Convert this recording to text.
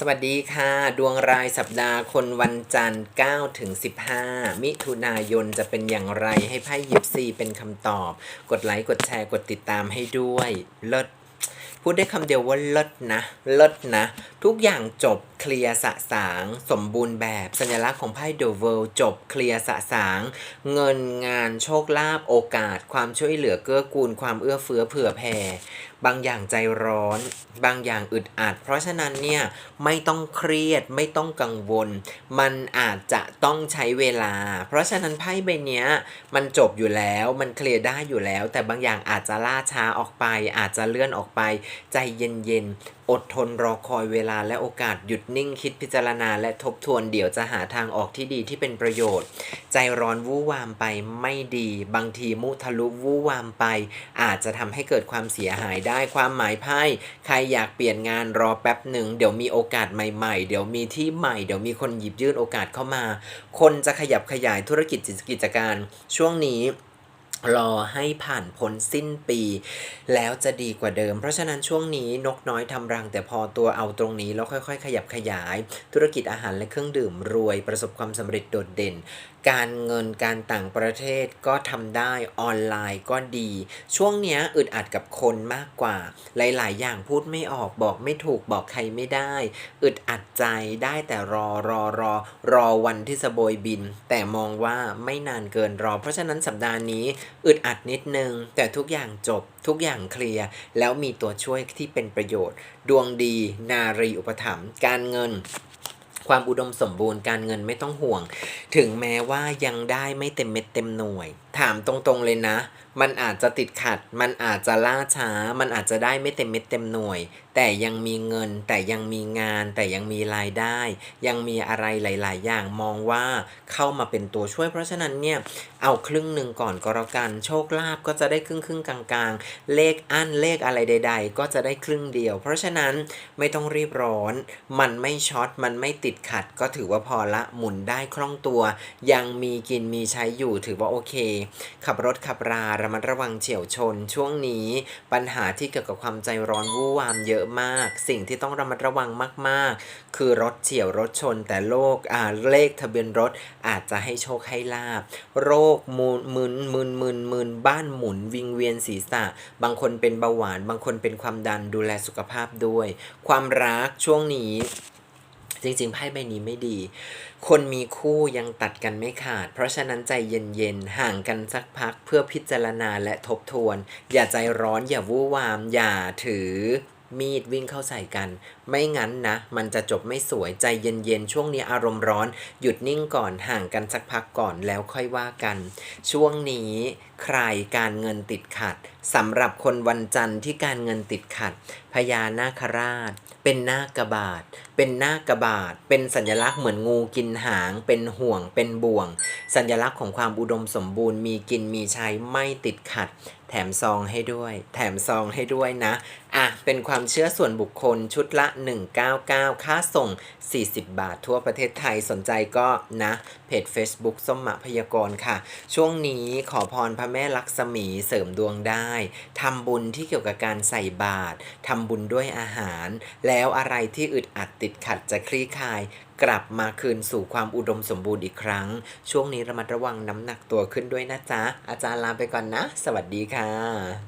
สวัสดีค่ะ ดวงรายสัปดาห์คนวันจันทร์9ถึง15 มิถุนายนจะเป็นอย่างไรให้ไพ่ยิปซีเป็นคำตอบ กดไลค์ กดแชร์ กดติดตามให้ด้วย เลิศ พูดได้คำเดียวว่าเลิศนะ เลิศนะ ทุกอย่างจบ เคลียร์สะสาง สมบูรณ์แบบสัญลักษณ์ของไพ่เดอะเวิลจบเคลียร์สะสาง เงินงานโชคลาภโอกาส ความช่วยเหลือเกื้อกูลความเอื้อเฟื้อเผื่อแผ่บางอย่างใจร้อน บางอย่างอึดอัด เพราะฉะนั้นเนี่ยไม่ต้องเครียดไม่ต้องกังวล มันอาจจะต้องใช้เวลา เพราะฉะนั้นไพ่ใบนี้มันจบอยู่แล้วมันเคลียร์ได้อยู่แล้ว แต่บางอย่างอาจจะล่าช้าออกไป อาจจะเลื่อนออกไป ใจเย็นๆอดทนรอคอยเวลาและโอกาสหยุดนิ่งคิดพิจารณาและทบทวนเดี๋ยวจะหาทางออกที่ดีที่เป็นประโยชน์ ใจร้อนวู่วามไปไม่ดี บางทีมุทะลุวู่วามไป อาจจะทำให้เกิดความเสียหายได้ความหมายไพ่ใครอยากเปลี่ยนงานรอแป๊บหนึ่งเดี๋ยวมีโอกาสใหม่ๆ เดี๋ยวมีที่ใหม่ เดี๋ยวมีคนหยิบยื่นโอกาสเข้ามา คนจะขยับขยายธุรกิจกิจการ ช่วงนี้ รอให้ผ่านพ้นสิ้นปี แล้วจะดีกว่าเดิม เพราะฉะนั้นช่วงนี้นกน้อยทำรัง แต่พอตัวเอาตรงนี้แล้วค่อย ๆ ขยับขยาย ธุรกิจอาหารและเครื่องดื่มรวยประสบความสำเร็จโดดเด่น การเงินการต่างประเทศก็ทำได้ออนไลน์ก็ดี ช่วงเนี้ยอึดอัดกับคนมากกว่า หลาย ๆ อย่างพูดไม่ออกบอกไม่ถูกบอกใครไม่ได้ อึดอัดใจได้แต่รอรอรอรอวันที่สะโบยบิน แต่มองว่าไม่นานเกินรอ เพราะฉะนั้นสัปดาห์นี้อึดอัดนิดนึง แต่ทุกอย่างจบทุกอย่างเคลียร์แล้วมีตัวช่วยที่เป็นประโยชน์ ดวงดี นารีอุปถัมภ์การเงิน ความอุดมสมบูรณ์การเงินไม่ต้องห่วง ถึงแม้ว่ายังได้ไม่เต็มเม็ดเต็มหน่วย ถามตรงๆเลยนะ มันอาจจะติดขัด มันอาจจะล่าช้า มันอาจจะได้ไม่เต็มเม็ดเต็มหน่วย แต่ยังมีเงิน แต่ยังมีงาน แต่ยังมีรายได้ ยังมีอะไรหลาย ๆ อย่างมองว่าเข้ามาเป็นตัวช่วย เพราะฉะนั้นเนี่ยเอาครึ่งหนึ่งก่อนก็แล้วกัน โชคลาภก็จะได้ครึ่งครึ่งกลางๆ เลขอั้นเลขอะไรใด ๆ ก็จะได้ครึ่งเดียว เพราะฉะนั้นไม่ต้องรีบร้อน มันไม่ช็อตมันไม่ติดขัดก็ถือว่าพอละหมุนได้คล่องตัว ยังมีกินมีใช้อยู่ถือว่าโอเค ขับรถขับราระมัดระวังเฉียวชน ช่วงนี้ปัญหาที่เกี่ยวกับความใจร้อนวู่วามเยอะมาก สิ่งที่ต้องระมัดระวังมาก ๆ คือรถเฉียวรถชน แต่โรคอ่าเลขทะเบียนรถอาจจะให้โชคให้ลาบโรคมูนมึนมึนมึนมึนบ้านหมุนวิงเวียนศีรษะ บางคนเป็นเบาหวาน บางคนเป็นความดันดูแลสุขภาพด้วย ความรักช่วงนี้ จริงๆไพ่ใบนี้ไม่ดี คนมีคู่ยังตัดกันไม่ขาด เพราะฉะนั้นใจเย็นๆห่างกันสักพักเพื่อพิจารณาและทบทวน อย่าใจร้อนอย่าวู่วาม อย่าถือ มีดวิ่งเข้าใส่กัน ไม่งั้นนะ มันจะจบไม่สวยใจเย็นๆ ช่วงนี้อารมณ์ร้อน หยุดนิ่งก่อนห่างกันสักพักก่อนแล้วค่อยว่ากัน ช่วงนี้ใครการเงินติดขัดสำหรับคนวันจันทร์ที่การเงินติดขัด พญานาคราช เป็นนาคกบาท เป็นนาคกบาท เป็นสัญลักษณ์เหมือนงูกินหาง เป็นห่วง เป็นบ่วง สัญลักษณ์ของความอุดมสมบูรณ์มีกินมีใช้ไม่ติดขัดแถมซองให้ด้วย แถมซองให้ด้วยนะ อะ เป็นความเชื่อส่วนบุคคลชุดละ 199 ค่าส่ง 40 บาททั่วประเทศไทยสนใจก็นะ เพจ Facebook ส้มมะพยากรค่ะ ช่วงนี้ขอพรพระแม่ลักษมีเสริมดวงได้ ทำบุญที่เกี่ยวกับการใส่บาตรทำบุญด้วยอาหาร แล้วอะไรที่อึดอัดติดขัดจะคลี่คลายกลับมาคืนสู่ความอุดมสมบูรณ์อีกครั้ง ช่วงนี้ระมัดระวังน้ำหนักตัวขึ้นด้วยนะจ๊ะ อาจารย์ลาไปก่อนนะ สวัสดีค่ะ